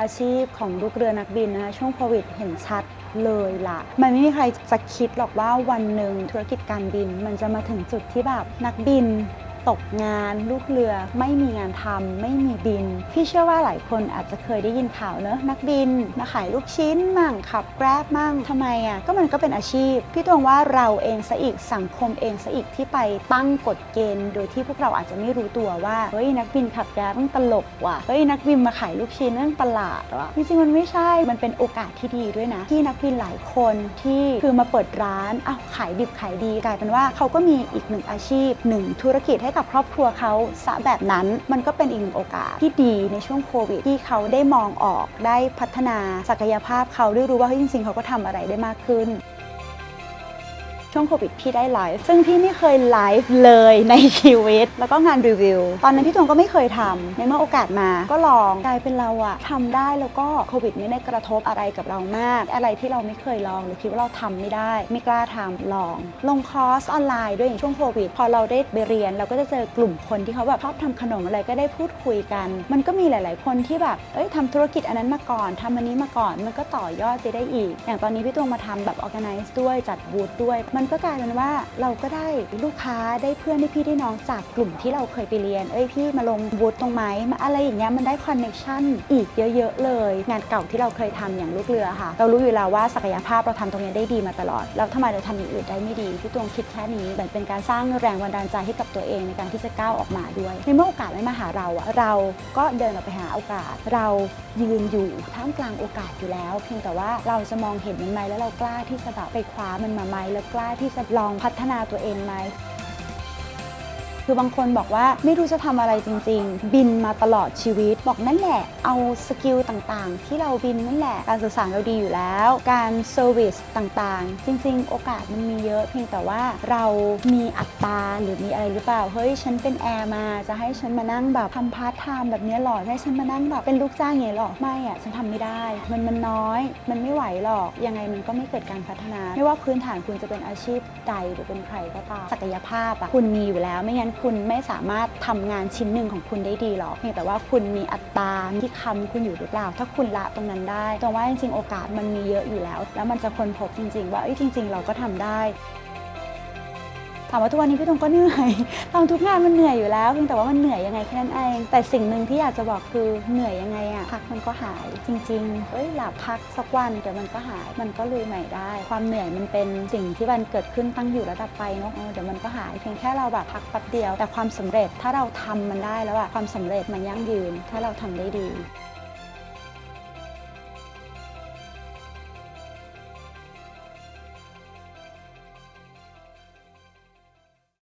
อาชีพของลูกเรือนักบินนะคะช่วงโควิดเห็นชัดเลยล่ะ มันไม่มีใครจะคิดหรอกว่าวันหนึ่งธุรกิจการบิน มันจะมาถึงจุดที่แบบนักบิน ตกงาน ลูกเรือ ไม่มีงานทำไม่มีบิน พี่เชื่อว่าหลายคนอาจจะเคยได้ยินข่าวเนอะนักบิน มาขายลูกชิ้นมั่งขับแกร็บมั่งทำไมอะก็มันก็เป็นอาชีพ พี่ตวงว่าเราเองซะอีกสังคมเองซะอีกที่ไปตั้งกฎเกณฑ์ โดยที่พวกเราอาจจะไม่รู้ตัวว่าเฮ้ยนักบินขับแกร็บต้องตลกว่ะเฮ้ยนักบินมาขายลูกชิ้นนั่นประหลาดว่ะจริงๆมันไม่ใช่มันเป็นโอกาสที่ดีด้วยนะ ที่นักบินหลายคนที่คือมาเปิดร้านอ้าวขายดิบขายดีกลายเป็นว่าเขาก็มีอีกหนึ่งอาชีพหนึ่งธุรกิจให้กับครอบครัวเขาซะแบบนั้น มันก็เป็นอีกหนึ่งโอกาสที่ดีในช่วงโควิด ที่เขาได้มองออกได้พัฒนาศักยภาพเขาได้รู้ว่าเฮ้ยจริงๆ เขาก็ทำอะไรได้มากขึ้น ช่วงโควิดพี่ได้ไลฟ์ซึ่งพี่ไม่เคยไลฟ์เลยในชีวิต แล้วก็งานรีวิว ตอนนั้นพี่ตวงก็ไม่เคยทำในเมื่อโอกาสมาก็ลองกลายเป็นเราอะทำได้แล้วก็โควิดไม่ได้กระทบอะไรกับเรามาก อะไรที่เราไม่เคยลองหรือคิดว่าเราทำไม่ได้ ไม่กล้าทำลอง ลงคอร์สออนไลน์ด้วยอย่างช่วงโควิด พอเราได้ไปเรียน เราก็จะเจอกลุ่มคนที่เขาแบบชอบทำขนมอะไรก็ได้พูดคุยกัน มันก็มีหลาย ๆ คนที่แบบเอ้ยทำธุรกิจอันนั้นมาก่อนทำอันนี้มาก่อนมันก็ต่อยอดไปได้อีก อย่างตอนนี้พี่ตวงมาทำแบบ organize ด้วยจัดบูธด้วยมันก็กลายเป็นว่าเราก็ได้ลูกค้าได้เพื่อนได้พี่ได้น้องจากกลุ่มที่เราเคยไปเรียน เอ้ยพี่มาลงบูธตรงไหมมาอะไรอย่างเงี้ยมันได้คอนเน c ชันอีกเยอะ ๆ เลย งานเก่าที่เราเคยทำอย่างลูกเรือค่ะ เรารู้อยู่แล้วว่าศักยภาพเราทำตรงนี้ได้ดีมาตลอด แล้วทำไมเราทำอย่างอื่นได้ไม่ดีพี่ตวงคิดแค่นี้เหมือนเป็นการสร้างแรงบันดาลใจให้กับตัวเองในการที่จะก้าวออกมาด้วย ในเมื่อโอกาสไม่มาหาเราอะเราก็เดินออกไปหาโอกาส เรายืนอยู่ท่ามกลางโอกาสอยู่แล้ว เพียงแต่ว่าเราจะมองเห็นมันไหมแล้วเรากล้าที่จะแบบไปคว้ามันมาไหมแล้วกล้าที่จะลองพัฒนาตัวเองไหม คือบางคนบอกว่าไม่รู้จะทำอะไรจริง ๆ บินมาตลอดชีวิต บอกนั่นแหละ เอาสกิลต่างๆ ที่เราบินนั่นแหละ การสื่อสารเราดีอยู่แล้ว การเซอร์วิสต่างๆ จริง ๆ โอกาสมันมีเยอะเพียงแต่ว่าเรามีอัตราหรือมีอะไรหรือเปล่า เฮ้ย ฉันเป็นแอร์มาจะให้ฉันมานั่งแบบทำพาร์ทไทม์แบบนี้หรอให้ฉันมานั่งแบบเป็นลูกจ้างอย่างนี้หรอไม่อะฉันทำไม่ได้ มันมันน้อย มันไม่ไหวหรอกยังไงมันก็ไม่เกิดการพัฒนา ไม่ว่าพื้นฐานคุณจะเป็นอาชีพใดหรือเป็นใครก็ตามศักยภาพอะคุณมีอยู่แล้วไม่งั้นคุณไม่สามารถทำงานชิ้นหนึ่งของคุณได้ดีหรอกเพียงแต่ว่าคุณมีอัตราที่คำคุณอยู่หรือเปล่า ถ้าคุณละตรงนั้นได้ตรงว่าจริงๆ โอกาสมันมีเยอะอยู่แล้ว แล้วมันจะคนพบจริง ๆ ว่าเอ้ยจริง ๆ เราก็ทำได้ามว่าทุกวันนี้พี่ตรงก็เหนื่อยทำทุกงานมันเหนื่อยอยู่แล้วเพียงแต่ว่ามันเหนื่อยยังไงแค่นั้นเองแต่สิ่งหนึ่งที่อยากจะบอกคือเหนื่อยยังไงอะพักมันก็หายจริงๆเอ้ยหลับพักสักวันเดี๋ยวมันก็หายมันก็ลุยใหม่ได้ ความเหนื่อยมันเป็นสิ่งที่มันเกิดขึ้นตั้งอยู่ระดับไปเนาะเออเดี๋ยวมันก็หายเพียงแค่เราแบบพักแป๊บเดียว แต่ความสำเร็จถ้าเราทำมันได้แล้วอะความสำเร็จมันยั่งยืน ถ้าเราทำได้ดี